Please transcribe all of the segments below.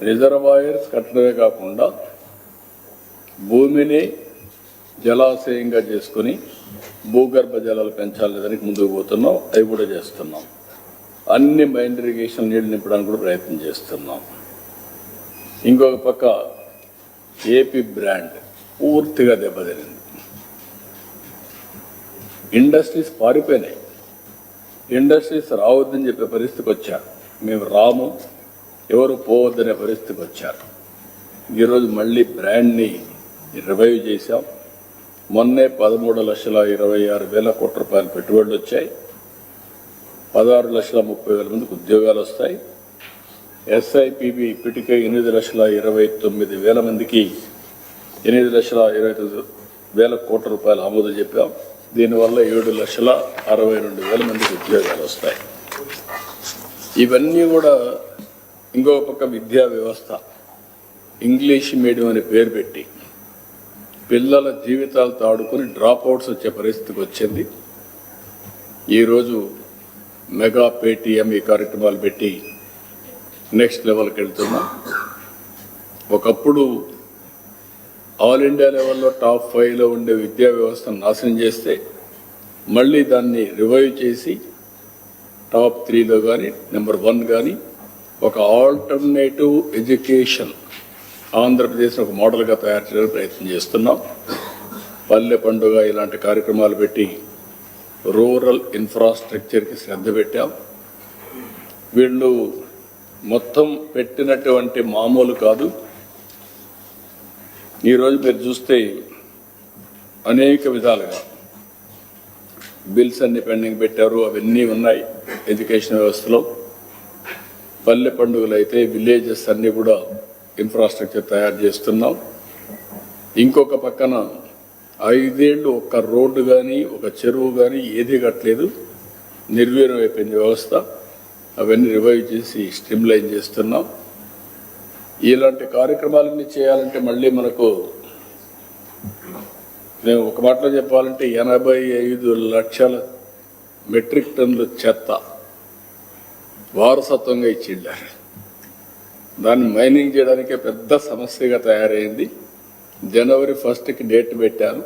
Reservoirs కట్టడమే కాకుండా భూమిని జలాశయంగా చేసుకుని భూగర్భ జలాలు పెంచాలి దానికి ముందుకు పోతున్నాం. అవి కూడా చేస్తున్నాం. అన్ని మైండ్ ఇరిగేషన్ నీళ్ళు నింపడానికి కూడా ప్రయత్నం చేస్తున్నాం. ఇంకొక పక్క ఏపీ బ్రాండ్ పూర్తిగా దెబ్బతినింది. ఇండస్ట్రీస్ పారిపోయినాయి. ఇండస్ట్రీస్ రావద్దని చెప్పే పరిస్థితికి వచ్చా మేము రాము ఎవరు పోవద్దనే పరిస్థితికి వచ్చారు? ఈరోజు మళ్ళీ బ్రాండ్ని రివైవ్ చేశాం. మొన్నే పదమూడు లక్షల ఇరవై ఆరు వేల కోట్ల రూపాయల పెట్టుబడులు వచ్చాయి. పదహారు లక్షల ముప్పై వేల మందికి ఉద్యోగాలు వస్తాయి. ఎస్ఐపిబి ఇప్పటికే ఎనిమిది లక్షల ఇరవై తొమ్మిది వేల మందికి ఎనిమిది లక్షల ఇరవై తొమ్మిది వేల కోట్ల రూపాయలు ఆమోదం చెప్పాం. దీనివల్ల ఏడు లక్షల అరవై రెండు వేల మందికి ఉద్యోగాలు వస్తాయి. ఇవన్నీ కూడా ఇంకొక పక్క విద్యా వ్యవస్థ. ఇంగ్లీష్ మీడియం అనే పేరు పెట్టి పిల్లల జీవితాలతో ఆడుకొని డ్రాప్ అవుట్స్ వచ్చే పరిస్థితికి వచ్చింది. ఈరోజు మెగా పేటీఎం ఈ కార్యక్రమాలు పెట్టి నెక్స్ట్ లెవెల్కి వెళ్తున్నాం. ఒకప్పుడు ఆల్ ఇండియా లెవెల్లో టాప్ ఫైవ్లో ఉండే విద్యా వ్యవస్థను నాశనం చేస్తే మళ్ళీ దాన్ని రివైవ్ చేసి టాప్ త్రీలో కానీ నెంబర్ వన్ కానీ ఒక ఆల్టర్నేటివ్ ఎడ్యుకేషన్ ఆంధ్రప్రదేశ్ ఒక మోడల్గా తయారు చేయడానికి ప్రయత్నం చేస్తున్నాం. పల్లె పండుగ ఇలాంటి కార్యక్రమాలు పెట్టి రూరల్ ఇన్ఫ్రాస్ట్రక్చర్కి శ్రద్ధ పెట్టాం. వీళ్ళు మొత్తం పెట్టినటువంటి మామూలు కాదు. ఈరోజు మీరు చూస్తే అనేక విధాలుగా బిల్స్ అన్ని పెండింగ్ పెట్టారు. అవన్నీ ఉన్నాయి ఎడ్యుకేషన్ వ్యవస్థలో. పల్లె పండుగలు అయితే విలేజెస్ అన్ని కూడా ఇన్ఫ్రాస్ట్రక్చర్ తయారు చేస్తున్నాం. ఇంకొక పక్కన ఐదేళ్ళు ఒక్క రోడ్డు కానీ ఒక చెరువు కానీ ఏది కట్టలేదు. నిర్వీర్యం అయిపోయింది వ్యవస్థ. అవన్నీ రివైవ్ చేసి స్ట్రిమ్లైన్ చేస్తున్నాం. ఇలాంటి కార్యక్రమాలన్నీ చేయాలంటే మళ్ళీ మనకు నేను ఒక మాటలో చెప్పాలంటే ఎనభై ఐదు లక్షల మెట్రిక్ టన్నుల చెత్త వారసత్వంగా ఇచ్చిండారు. దాన్ని మైనింగ్ చేయడానికే పెద్ద సమస్యగా తయారైంది. జనవరి ఫస్ట్కి డేట్ పెట్టాను.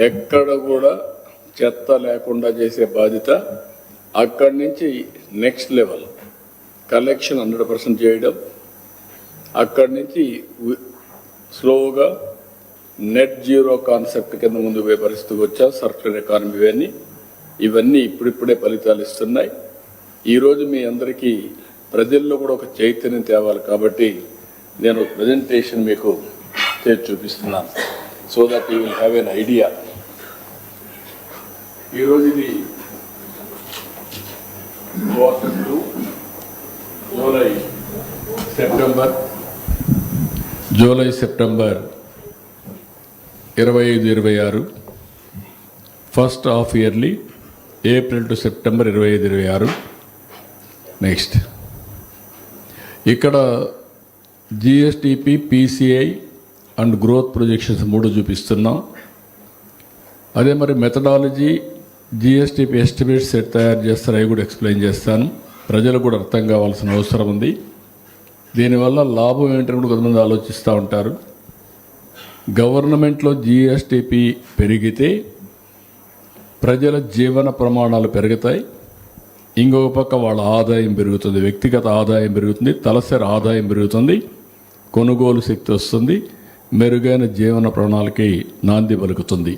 ఎక్కడ కూడా చెత్త లేకుండా చేసే బాధ్యత అక్కడి నుంచి next level. Collection hundred percent చేయడం. అక్కడి నుంచి స్లోగా నెట్ జీరో కాన్సెప్ట్ కింద ముందు పోయే పరిస్థితికి వచ్చా. సర్కులర్ ఎకానమీ ఇవన్నీ ఇవన్నీ ఇప్పుడిప్పుడే ఫలితాలు ఇస్తున్నాయి. ఈరోజు మీ అందరికీ ప్రజల్లో కూడా ఒక చైతన్యం తేవాలి కాబట్టి నేను ప్రజెంటేషన్ మీకు చేసి చూపిస్తున్నాను. So that you will have an idea ఈరోజు ఇది two July September. July September ఇరవై ఐదు ఇరవై ఆరు. First half yearly April to September ఇరవై ఐదు ఇరవై ఆరు. నెక్స్ట్ ఇక్కడ GSDP PCI and growth projections మూడు చూపిస్తున్నాం. అదే మరి మెథడాలజీ జిఎస్టిపి ఎస్టిమేట్స్ సెట్ తయారు చేస్తారు అవి కూడా ఎక్స్ప్లెయిన్ చేస్తాను. ప్రజలు కూడా అర్థం కావాల్సిన అవసరం ఉంది. దీనివల్ల లాభం ఏంటని కూడా కొంతమంది ఆలోచిస్తూ ఉంటారు. గవర్నమెంట్లో జిఎస్టిపి పెరిగితే ప్రజల జీవన ప్రమాణాలు పెరుగుతాయి. ఇంకొక పక్క వాళ్ళ ఆదాయం పెరుగుతుంది వ్యక్తిగత ఆదాయం పెరుగుతుంది తలసరి ఆదాయం పెరుగుతుంది కొనుగోలు శక్తి వస్తుంది మెరుగైన జీవన ప్రణాళికి నాంది పలుకుతుంది.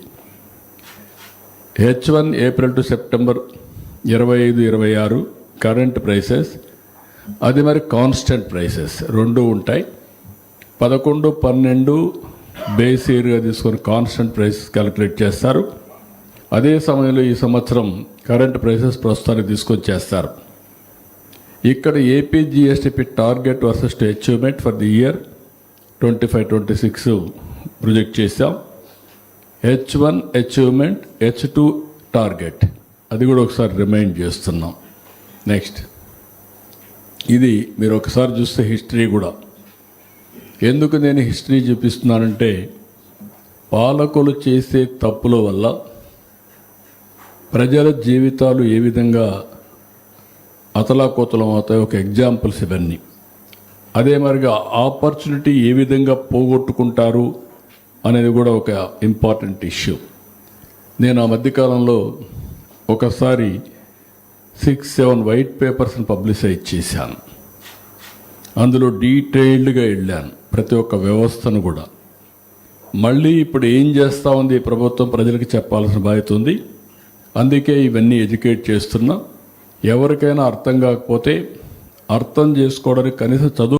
H one April to September ఇరవై ఐదు ఇరవై ఆరు కరెంట్ ప్రైసెస్ అది మరి కాన్స్టెంట్ ప్రైసెస్ రెండు ఉంటాయి. పదకొండు పన్నెండు బేస్ ఇయర్గా తీసుకొని కాన్స్టెంట్ ప్రైసెస్ క్యాలిక్యులేట్ చేస్తారు. అదే సమయంలో ఈ సంవత్సరం కరెంట్ ప్రైసెస్ ప్రస్తుతానికి తీసుకొచ్చేస్తారు ఇక్కడ AP GSDP target versus to achievement for the year twenty five twenty six project చేశాం. H one achievement H two target. అది కూడా ఒకసారి రిమైండ్ చేస్తున్నాం. నెక్స్ట్. ఇది మీరు ఒకసారి చూస్తే హిస్టరీ కూడా. ఎందుకు నేను హిస్టరీ చూపిస్తున్నానంటే పాలకులు చేసే తప్పుల వల్ల ప్రజల జీవితాలు ఏ విధంగా అతలాకోతలం అవుతాయి ఒక ఎగ్జాంపుల్స్ ఇవన్నీ. అదే మరిగా ఆపర్చునిటీ ఏ విధంగా పోగొట్టుకుంటారు అనేది కూడా ఒక ఇంపార్టెంట్ ఇష్యూ. నేను ఆ మధ్యకాలంలో ఒకసారి సిక్స్ సెవెన్ వైట్ పేపర్స్ని పబ్లిసైజ్ చేశాను. అందులో డీటెయిల్డ్గా వెళ్ళాను ప్రతి ఒక్క వ్యవస్థను కూడా. మళ్ళీ ఇప్పుడు ఏం చేస్తా ఉంది ప్రభుత్వం ప్రజలకు చెప్పాల్సిన బాధ్యత ఉంది. అందుకే ఇవన్నీ ఎడ్యుకేట్ చేస్తున్నా. ఎవరికైనా అర్థం కాకపోతే అర్థం చేసుకోవడానికి కనీసం చదువు